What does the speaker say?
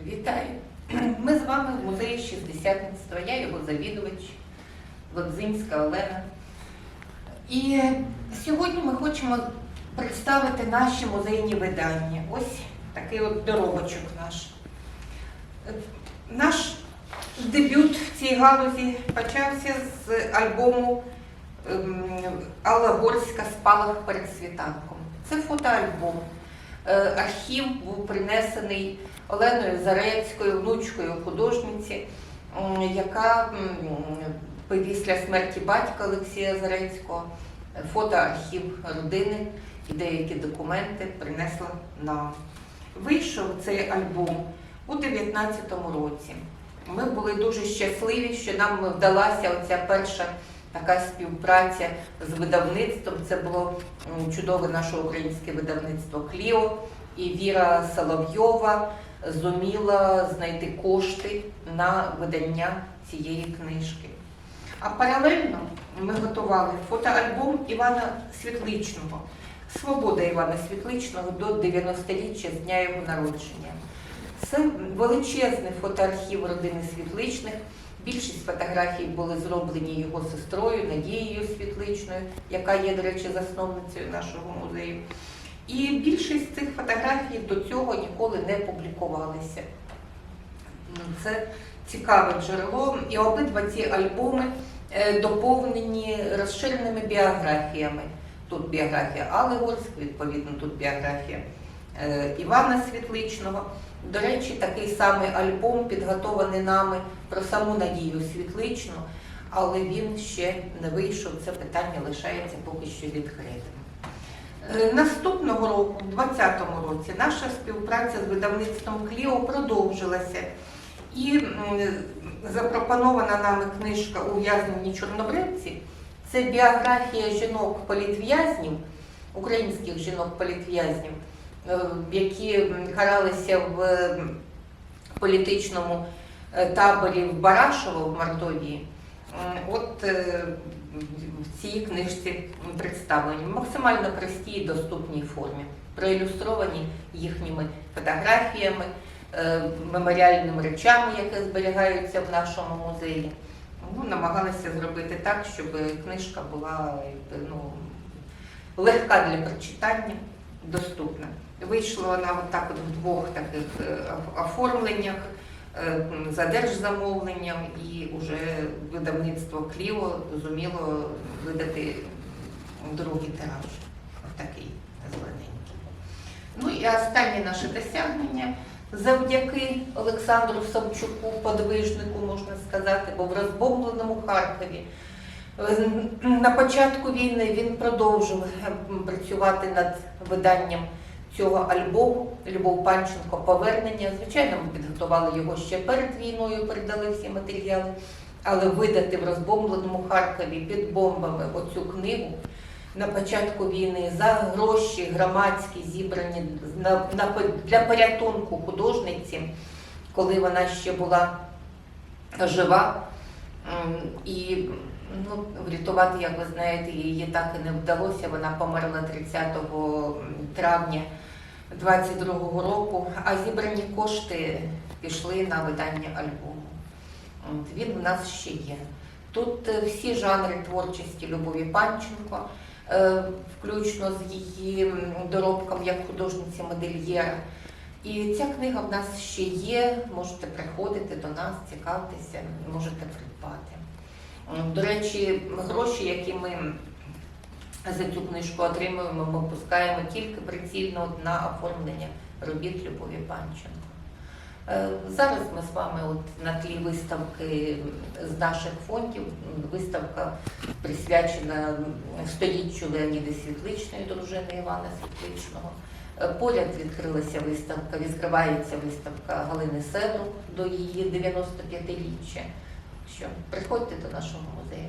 Вітаю! Ми з вами в музеї Шістдесятництва. Я його завідувач, Лодзинська Олена. І сьогодні ми хочемо представити наші музейні видання. Ось такий от доробочок наш. Наш дебют в цій галузі почався з альбому ем, Алла Горська Спалах перед світанком. Це фотоальбом. Е, Архів був принесений Оленою Зарецькою, внучкою художниці, яка після смерті батька Олексія Зарецького фотоархів родини і деякі документи принесла нам. Вийшов цей альбом у 19-му році. Ми були дуже щасливі, що нам вдалася оця перша така співпраця з видавництвом. Це було чудове наше українське видавництво Кліо і Віра Соловйова зуміла знайти кошти на видання цієї книжки. А паралельно ми готували фотоальбом Івана Світличного, Свобода Івана Світличного до 90-річчя з дня його народження. Це величезний фотоархів родини Світличних. Більшість фотографій були зроблені його сестрою Надією Світличною, яка є, до речі, засновницею нашого музею. І більшість цих фотографій до цього ніколи не публікувалися. Ну, Це цікаве джерело, і обидва ці альбоми е, доповнені розширеними біографіями. Тут біографія Алигорськ, відповідно, тут біографія Івана Світличного. До речі, такий самий альбом підготований нами про саму Надію Світличну, але він ще не вийшов. Це питання лишається поки що відкритим. Е, Наступного року, в 2020 році, наша співпраця з видавництвом Кліо продовжилася. І запропонована нами книжка Ув'язнені чорнобривці це біографія жінок-політв'язнів, українських жінок-політв'язнів, е, які каралися в політичному е, таборі в Барашово в Мордовії. От е, в цій книжці представлені в максимально простій і доступній формі, проілюстровані їхніми фотографіями, е, меморіальними речами, які зберігаються в нашому музеї. Ну, намагалися зробити так, щоб книжка була ну, легка для прочитання, доступна. Вийшла вона отак от в двох таких е, оформленнях е, за держзамовленням, і вже видавництво Кліо зуміло видати другий тираж, такий зелененький. Ну і останнє наше досягнення завдяки Олександру Савчуку, подвижнику, можна сказати, бо в розбомбленому Харкові. е, На початку війни він продовжив працювати над виданням цього альбому Любов Панченко Повернення. Звичайно, ми підготували його ще перед війною, передали всі матеріали, але видати в розбомбленому Харкові під бомбами оцю книгу на початку війни за гроші громадські зібрані на, на, для порятунку художниці, коли вона ще була жива. І ну, врятувати, як ви знаєте, її так і не вдалося. Вона померла 30 травня 22-го року, а зібрані кошти пішли на видання альбому. От, Він в нас ще є. Тут е, всі жанри творчості Любові Панченко, е, включно з її доробком як художниці модельєра. І ця книга в нас ще є. Можете приходити до нас, цікавитися, можете придбати. До речі, гроші, які ми за цю книжку отримуємо, ми пускаємо тільки прицільно на оформлення робіт Любові Панченко. Е, Зараз ми з вами от на тлі виставки з наших фондів. Виставка присвячена століттю Леоніди Світличної, дружини Івана Світличного. Е, Поряд відкрилася виставка, відкривається виставка Галини Седру до її 95-річчя. Що приходьте до нашого музею.